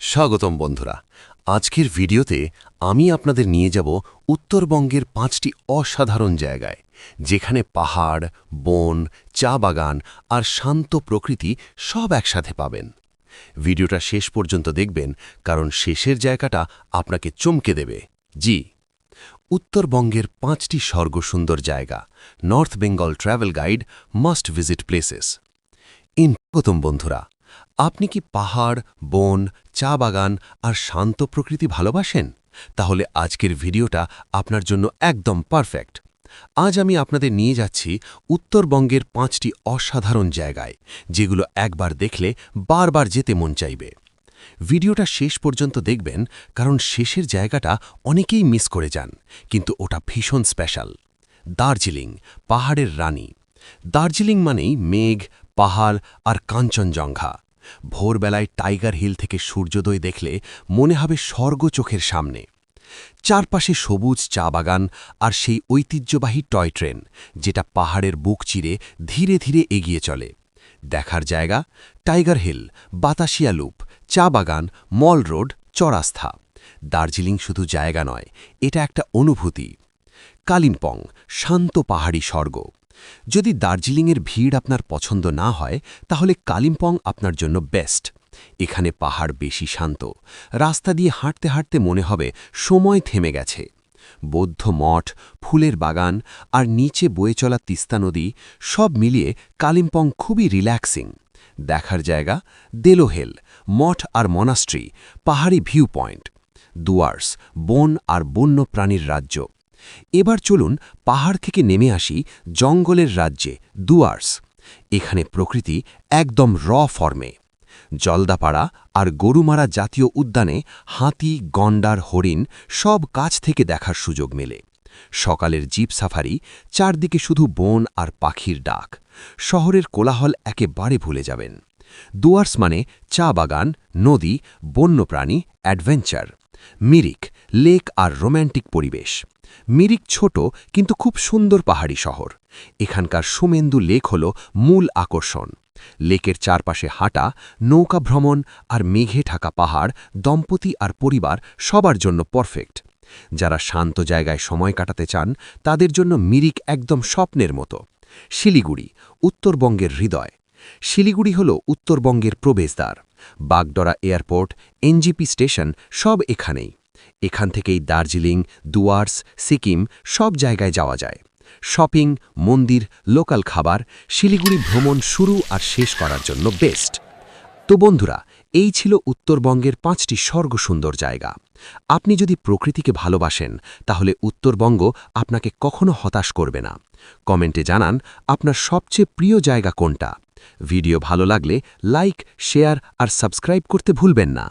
স্বাগতম বন্ধুরা। আজকের ভিডিওতে আমি আপনাদের নিয়ে যাব উত্তরবঙ্গের পাঁচটি অসাধারণ জায়গায়, যেখানে পাহাড়, বন, চা বাগান আর শান্ত প্রকৃতি সব একসাথে পাবেন। ভিডিওটা শেষ পর্যন্ত দেখবেন, কারণ শেষের জায়গাটা আপনাকে চমকে দেবে। জি, উত্তরবঙ্গের পাঁচটি স্বর্গসুন্দর জায়গা north Bengal travel guide must visit places ইনগতম বন্ধুরা। আপনি কি পাহাড়, বন, চা বাগান আর শান্ত প্রকৃতি ভালোবাসেন? তাহলে আজকের ভিডিওটা আপনার জন্য একদম পারফেক্ট। আজ আমি আপনাদের নিয়ে যাচ্ছি উত্তরবঙ্গের পাঁচটি অসাধারণ জায়গায়, যেগুলো একবার দেখলে বারবার যেতে মন চাইবে। ভিডিওটা শেষ পর্যন্ত দেখবেন, কারণ শেষের জায়গাটা অনেকেই মিস করে যান, কিন্তু ওটা ভীষণ স্পেশাল। দার্জিলিং, পাহাড়ের রানী। দার্জিলিং মানেই মেঘ, পাহাড় আর কাঞ্চনজঙ্ঘা। ভোরবেলায় টাইগার হিল থেকে সূর্যোদয় দেখলে মনে হবে স্বর্গ চোখের সামনে। চারপাশে সবুজ চা বাগান আর সেই ঐতিহ্যবাহী টয় ট্রেন, যেটা পাহাড়ের বুক চিরে ধীরে ধীরে এগিয়ে চলে। দেখার জায়গা, টাইগার হিল, বাতাসিয়া লুপ, চা বাগান, মল রোড চরাস্থা দার্জিলিং শুধু জায়গা নয়, এটা একটা অনুভূতি। কালিম্পং, শান্ত পাহাড়ি স্বর্গ। যদি দার্জিলিংয়ের ভিড় আপনার পছন্দ না হয়, তাহলে কালিম্পং আপনার জন্য বেস্ট। এখানে পাহাড় বেশি শান্ত। রাস্তা দিয়ে হাঁটতে হাঁটতে মনে হবে সময় থেমে গেছে। বৌদ্ধ মঠ, ফুলের বাগান আর নিচে বয়ে চলা তিস্তা নদী সব মিলিয়ে কালিম্পং খুবই রিল্যাক্সিং। দেখার জায়গা দেলোহেল মঠ আর মনাস্ট্রি, পাহাড়ি ভিউ পয়েন্ট দুয়ার্স, বন আর বন্য প্রাণীর রাজ্য। এবার চলুন পাহাড় থেকে নেমে আসি জঙ্গলের রাজ্যে, দুয়ার্স। এখানে প্রকৃতি একদম র ফর্মে। জলদাপাড়া আর গরুমারা জাতীয় উদ্যানে হাতি, গন্ডার, হরিণ সব কাছ থেকে দেখার সুযোগ মেলে। সকালের জিপ সাফারি চারদিকে শুধু বন আর পাখির ডাক। শহরের কোলাহল একেবারে ভুলে যাবেন। দুয়ার্স মানে চা বাগান, নদী, বন্যপ্রাণী, অ্যাডভেঞ্চার। মিরিক, লেক আর রোম্যান্টিক পরিবেশ। মিরিক ছোট কিন্তু খুব সুন্দর পাহাড়ি শহর। এখানকার সুমেন্দু লেক হল মূল আকর্ষণ। লেকের চারপাশে হাঁটা, নৌকা ভ্রমণ আর মেঘে ঢাকা পাহাড়, দম্পতি আর পরিবার সবার জন্য পারফেক্ট যারা শান্ত জায়গায় সময় কাটাতে চান, তাদের জন্য মিরিক একদম স্বপ্নের মতো। শিলিগুড়ি, উত্তরবঙ্গের হৃদয়। শিলিগুড়ি হল উত্তরবঙ্গের প্রবেশদ্বার। বাগডরা এয়ারপোর্ট, এনজিপি স্টেশন সব এখানেই। এখান থেকেই দার্জিলিং, দুয়ার্স, সিকিম সব জায়গায় যাওয়া যায়। শপিং, মন্দির, লোকাল খাবার, শিলিগুড়ি ভ্রমণ শুরু আর শেষ করার জন্য বেস্ট। তো বন্ধুরা, এই ছিল উত্তরবঙ্গের পাঁচটি স্বর্গসুন্দর জায়গা। আপনি যদি প্রকৃতিকে ভালোবাসেন, তাহলে উত্তরবঙ্গ আপনাকে কখনো হতাশ করবে না। কমেন্টে জানান, আপনার সবচেয়ে প্রিয় জায়গা কোনটা? ভিডিও ভালো লাগলে লাইক শেয়ার আর সাবস্ক্রাইব করতে ভুলবেন না।